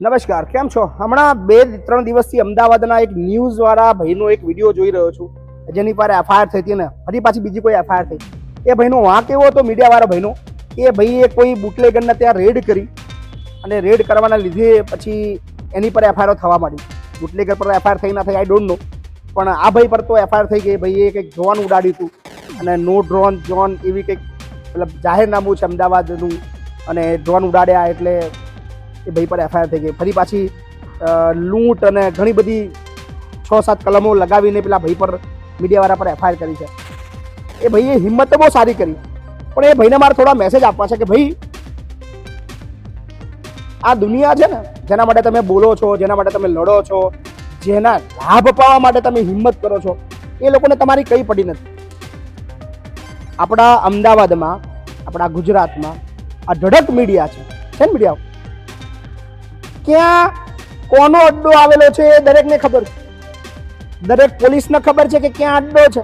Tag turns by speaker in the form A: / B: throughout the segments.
A: નમસ્કાર, કેમ છો? હમણાં બે ત્રણ દિવસથી અમદાવાદના એક ન્યૂઝ વાળા ભાઈનો એક વીડિયો જોઈ રહ્યો છું. જેની પર એફઆઈઆર થઈ હતી ને ફરી પાછી બીજી કોઈ એફઆઈઆર થઈ. એ ભાઈનો વાંક એવો હતો મીડિયાવાળો ભાઈનો એ ભાઈએ કોઈ બુટલેગરને ત્યાં રેડ કરી અને રેડ કરવાના લીધે પછી એની પર એફઆઈઆર થવા માંડી. બુટલેગર પર એફઆઈઆર થઈ ના થઈ આઈ ડોન્ટ નો પણ આ ભાઈ પર તો એફઆઈઆર થઈ ગઈ ભાઈએ કંઈક ડ્રોન ઉડાડ્યું હતું. અને નો ડ્રોન જોન એવી કંઈક, મતલબ જાહેરનામું છે અમદાવાદનું. અને ડ્રોન ઉડાડ્યા એટલે એ ભાઈ પર એફઆઈઆર થઈ ગઈ. ફરી પાછી લૂંટ અને ઘણી બધી છ સાત કલમો લગાવીને પેલા ભાઈ પર, મીડિયાવાળા પર એફઆઈઆર કરી છે. એ ભાઈએ હિંમત તો બહુ સારી કરી. પણ એ ભાઈને મારે થોડા મેસેજ આપવા છે કે, ભાઈ, આ દુનિયા છે ને, જેના માટે તમે બોલો છો, જેના માટે તમે લડો છો, જેના લાભ પાવા માટે તમે હિંમત કરો છો, એ લોકોને તમારી કઈ પડી નથી. આપણા અમદાવાદમાં, આપણા ગુજરાતમાં આ ધડક મીડિયા છે. છે ને મીડિયા? ક્યાં કોનો અડ્ડો આવેલો છે એ દરેકને ખબર છે. દરેક પોલીસને ખબર છે કે ક્યાં અડ્ડો છે.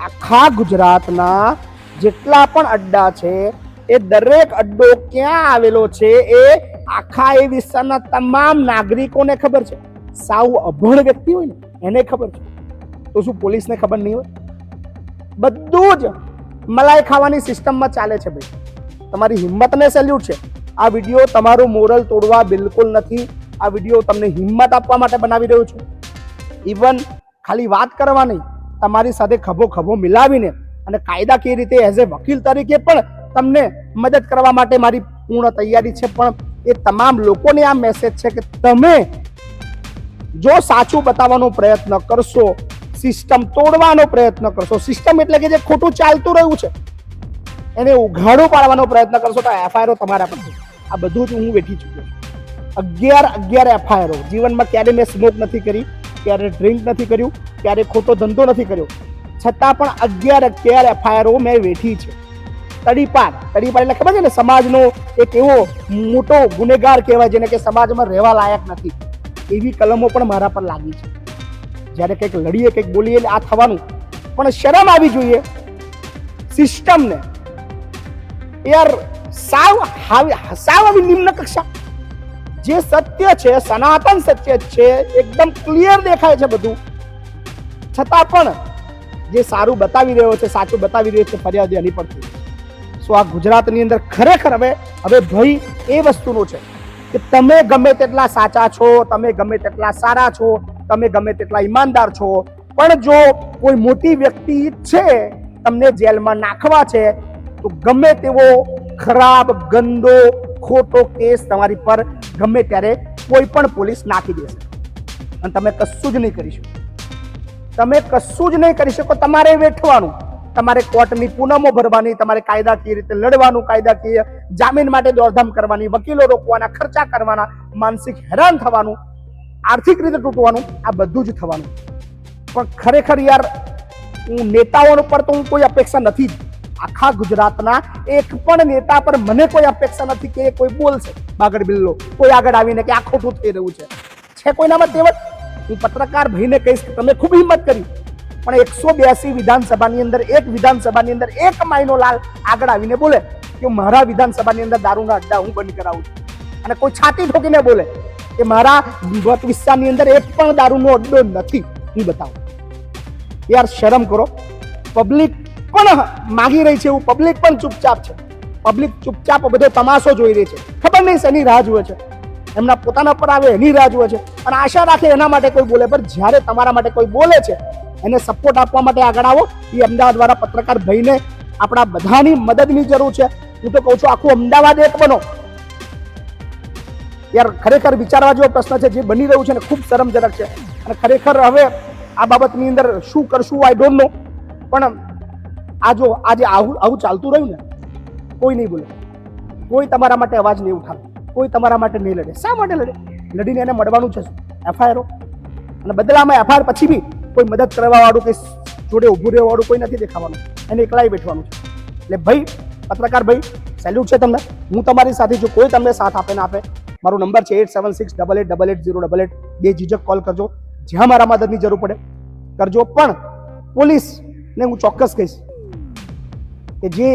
A: આખા ગુજરાતના જેટલા પણ અડ્ડા છે, એ દરેક અડ્ડો ક્યાં આવેલો છે એ આખા એ વિસ્તારના તમામ નાગરિકોને ખબર છે. સાવ અભણ વ્યક્તિ હોય ને, એને ખબર છે. તો શું પોલીસને ખબર નહીં હોય? બધું જ મલાઈ ખાવાની સિસ્ટમમાં ચાલે છે ભાઈ. તમારી હિંમતને સેલ્યુટ છે. આ વીડિયો તમારું મોરલ તોડવા બિલકુલ નથી. આ વીડિયો તમને હિંમત આપવા માટે બનાવી રહ્યો છું. ઇવન ખાલી વાત કરવા નહીં, તમારી સાથે ખભો ખભો મિલાવીને અને કાયદાકીય રીતે એઝ એ વકીલ તરીકે પણ તમને મદદ કરવા માટે મારી પૂર્ણ તૈયારી છે. પણ એ તમામ લોકોને આ મેસેજ છે કે તમે જો સાચું બતાવવાનો પ્રયત્ન કરશો સિસ્ટમ તોડવાનો પ્રયત્ન કરશો સિસ્ટમ એટલે કે જે ખોટું ચાલતું રહ્યું છે, એને ઉઘાડું પાડવાનો પ્રયત્ન કરશો તો એફઆઈઆર તમારા પર. આ બધું જ હું વેઠી ચૂક્યો છું. અગિયાર અગિયાર એફઆઈઆરો જીવનમાં ક્યારે મેં સ્મોક નથી કરી, ક્યારે ડ્રિંક નથી કર્યું, ક્યારે ખોટો ધંધો નથી કર્યો. છતાં પણ અગિયાર અગિયાર એફઆઈઆરો મેં વેઠી છે. તડીપાર તડીપાર એટલે ખબર છે ને, સમાજનો એક એવો મોટો ગુનેગાર કહેવાય જેને કે સમાજમાં રહેવા લાયક નથી. એવી કલમો પણ મારા પર લાગી છે. જ્યારે કંઈક લડીએ, કંઈક બોલીએ એટલે આ થવાનું. પણ શરમ આવી જોઈએ. સિસ્ટમને યાર સાવ સાવ આવી નિમ્ન કક્ષા. જે સત્ય છે, સનાતન સત્ય છે, એકદમ ક્લિયર દેખાય છે બધું. છતાં પણ જે સારું બતાવી રહ્યો છે, સાચું બતાવી રહ્યો છે, ફરિયાદ એની પડતી સો આ ગુજરાતની અંદર ખરેખર હવે હવે ભય એ વસ્તુનો છે કે તમે ગમે તેટલા સાચા છો, તમે ગમે તેટલા સારા છો, તમે ગમે તેટલા ઈમાનદાર છો, પણ જો કોઈ મોટી વ્યક્તિ છે, તમને જેલમાં નાખવા છે, તો ગમે તેવો ખરાબ, ગંદો, ખોટો કેસ તમારી પર ગમે ત્યારે કોઈ પણ પોલીસ નાખી દેશે. અને તમે કશું જ નહીં કરી શકો. તમે કશું જ નહીં કરી શકો. તમારે વેઠવાનું. તમારે કોર્ટની પૂનમો ભરવાની, તમારે કાયદાકીય રીતે લડવાનું, કાયદાકીય જામીન માટે દોડધામ કરવાની, વકીલો રોકવાના, ખર્ચા કરવાના, માનસિક હેરાન થવાનું, આર્થિક રીતે તૂટવાનું, આ બધું જ થવાનું. પણ ખરેખર યાર, હું નેતાઓ પર તો હું કોઈ અપેક્ષા નથી જ આખા ગુજરાતના એક પણ નેતા પર મને કોઈ અપેક્ષા નથી કે કોઈ બોલશે. બાગડ બિલ્લો, કોઈ આગળ આવીને કે આ ખોટું થઈ રહ્યું છે. છે કોઈનામાં તેવત? હું પત્રકાર ભાઈને કહીશ કે તમે ખૂબ હિંમત કરી. પણ એકસો બ્યાસી વિધાનસભાની અંદર, એક વિધાનસભાની અંદર એક માઇનો લાલ આગળ આવીને બોલે કે મારા વિધાનસભાની અંદર દારૂના અડ્ડા હું બંધ કરાવું છું. અને કોઈ છાતી ઠોકીને બોલે કે મારા મત વિસ્તારની અંદર એક પણ દારૂનો અડ્ડો નથી. હું બતાવું. યાર શરમ કરો. પબ્લિક પણ માગી રહી છે એવું પબ્લિક પણ ચૂપચાપ છે. પબ્લિક ચૂપચાપ બધો તમાશો જોઈ રહી છે. ખબર નહીં શેની રાહ જુએ છે. એમના પોતાના પર આવે, એની રાહ જુએ છે. અને આશા રાખે એના માટે કોઈ બોલે, પણ જ્યારે તમારા માટે કોઈ બોલે છે, એને સપોર્ટ આપવા માટે આગળ આવો. એ અમદાવાદ વાળા પત્રકાર ભાઈને આપણા બધાની મદદની જરૂર છે. હું તો કહું છું, આખું અમદાવાદ એક બનો. યાર, ખરેખર વિચારવા જેવો પ્રશ્ન છે, જે બની રહ્યું છે ને ખૂબ શરમજનક છે. અને ખરેખર હવે આ બાબતની અંદર શું કરશું આઈ ડોન્ટ નો પણ આ જો આજે આવું આવું ચાલતું રહ્યું ને, કોઈ નહીં બોલે. કોઈ તમારા માટે અવાજ નહીં ઉઠાવે. કોઈ તમારા માટે નહીં લડે. શા માટે લડે? લડીને એને મળવાનું છે એફઆઈઆરો અને બદલામાં એફઆઈઆર પછી બી કોઈ મદદ કરવાવાળું કે જોડે ઊભું રહેવા વાળું કોઈ નથી દેખાવાનું. એને એકલાય બેઠવાનું છે. એટલે ભાઈ, પત્રકાર ભાઈ સેલ્યુટ છે તમને. હું તમારી સાથે જો કોઈ તમને સાથ આપે ના આપે, મારો નંબર છે eight seven six double eight double eight zero double eight બે જીજક કોલ કરજો. જ્યાં મારા મદદની જરૂર પડે, કરજો. પણ પોલીસને હું ચોક્કસ કહીશ કે જે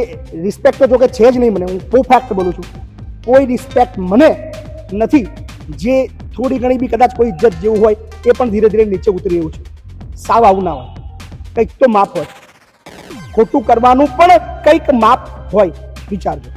A: રિસ્પેક્ટ તો જોકે છે જ નહીં મને, હું ફેક્ટ બોલું છું. કોઈ રિસ્પેક્ટ મને નથી જે થોડી ઘણી બી કદાચ કોઈ ઇજ્જત જેવું હોય, એ પણ ધીરે ધીરે નીચે ઉતરી રહ્યું છે. સાવ આવું ના હોય. કંઈક તો માપ હોય. ખોટું કરવાનું પણ કંઈક માપ હોય, વિચારજો.